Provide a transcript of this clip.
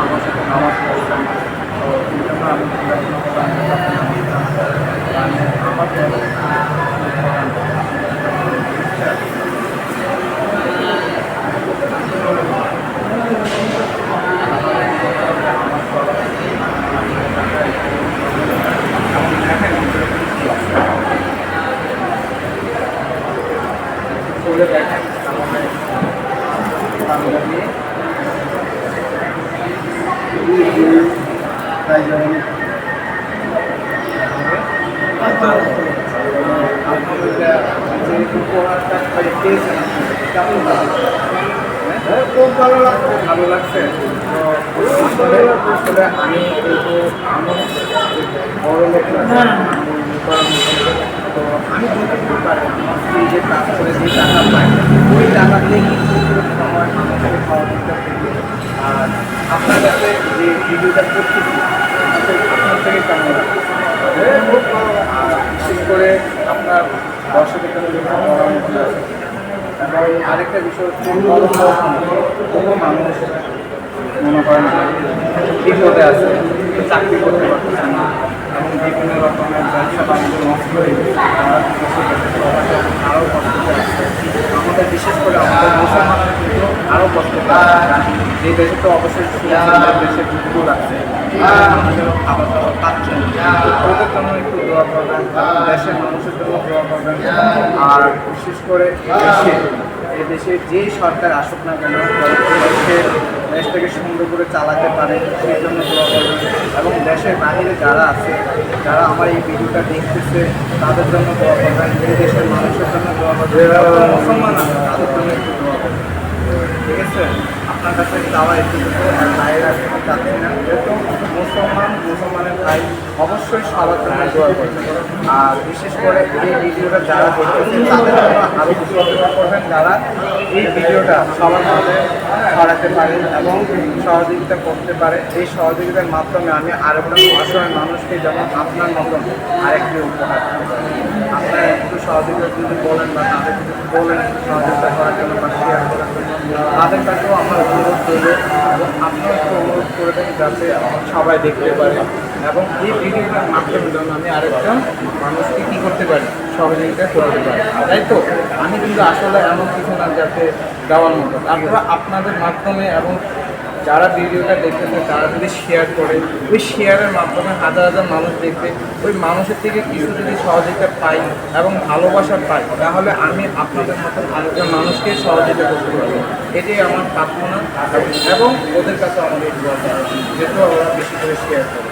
আমার সাথে নামাজ পড়ছেন তো এই জন্য আমি পড়াশোনা করলাম আমার চলে দেখেন আমাদের পাঞ্জাবি তাই জন্য আলহামদুলিল্লাহ যে উপহারটা পেয়েছেন কেমন লাগছে হ্যাঁ, খুব ভালো লাগছে ভালো লাগছে তো আসলে আসলে আমি কিন্তু আমি বড় লোক আর আপনার কাছে যে ভিডিওটা করতেছি আপনার থেকে কেমন আর বিশেষ করে আপনার দর্শকের জন্য যেটা আছে, এবং আরেকটা বিষয় হচ্ছে কোনো মানুষ মনে করেন বিপদে আছে, চাকরি করতে পারতেছে না, এবং বিভিন্ন রকমের ব্যবসা বাণিজ্য নষ্ট হয়ে গেছে তারা দেশে গেছে, প্রবাসে আরও কষ্ট আছে আমাদের বিশেষ করে আমাদের মুসলমানরা কিন্তু আরও কষ্ট পাচ্ছে যে দেশে তো অবশ্যই যে দেশে লাগছে আমাদের খাবার দাবার পাচ্ছে। ওদের জন্য একটু দোয়া করবেন, দেশের মানুষের জন্য দোয়া করবেন। আর বিশেষ করে দেশে এ দেশে যেই সরকার আসুক না কেন দেশের দেশটাকে সুন্দর করে চালাতে পারে, সেই জন্য দোয়া এবং দেশের বাইরে যারা আছে, যারা আমার এই ভিডিওটা দেখতেছে, তাদের জন্য দোয়া করবেন। এই দেশের মানুষের জন্য দোয়া করবেন। মুসলমান আছে, তাদের জন্য একটু আছে? আপনার কাছে যাওয়া একটু বাইরে আসতে চাচ্ছি না। যেহেতু মুসলমান, মুসলমানের ভাই, অবশ্যই সবার জন্য দোয়া করবেন। আর বিশেষ করে এই ভিডিওটা যারা দেখতেছে তাদের জন্য আরও কিছু করবেন। যারা এই ভিডিওটা সবার মধ্যে ছড়াতে পারে এবং সহযোগিতা করতে পারে, এই সহযোগিতার মাধ্যমে আমি আরেকটা অসহায় মানুষকে যেমন আপনার মতন আরেকটি উপহার। আপনারা একটু সহযোগিতা যদি বলেন বা তাদের বলেন, সহযোগিতা করার জন্য বা শেয়ার তাদের কাছেও আমার অনুরোধ করব এবং আপনারা একটু অনুরোধ করে দেন যাতে সবাই দেখতে পারে। এবং এই ভিডিওটার মাধ্যমে যেন আমি আরেকজন মানুষকে কী করতে পারি, সহযোগিতা করতে পারি। তাই তো? আমি কিন্তু আসলে এমন কিছু না যাতে দেওয়ার মতো। আপনারা আপনাদের মাধ্যমে এবং যারা ভিডিওটা দেখতেছে, তারা যদি শেয়ার করে, ওই শেয়ারের মাধ্যমে হাজার হাজার মানুষ দেখবে, ওই মানুষের থেকে কিছু যদি সহযোগিতা পাই এবং ভালোবাসা পাই, তাহলে আমি আপনাদের মতন আরেকজন মানুষকে সহযোগিতা করতে পারব। এটাই আমার প্রার্থনা এবং ওদের কাছে আমাদের দোয়া যেহেতু ওরা বেশি করে শেয়ার করে।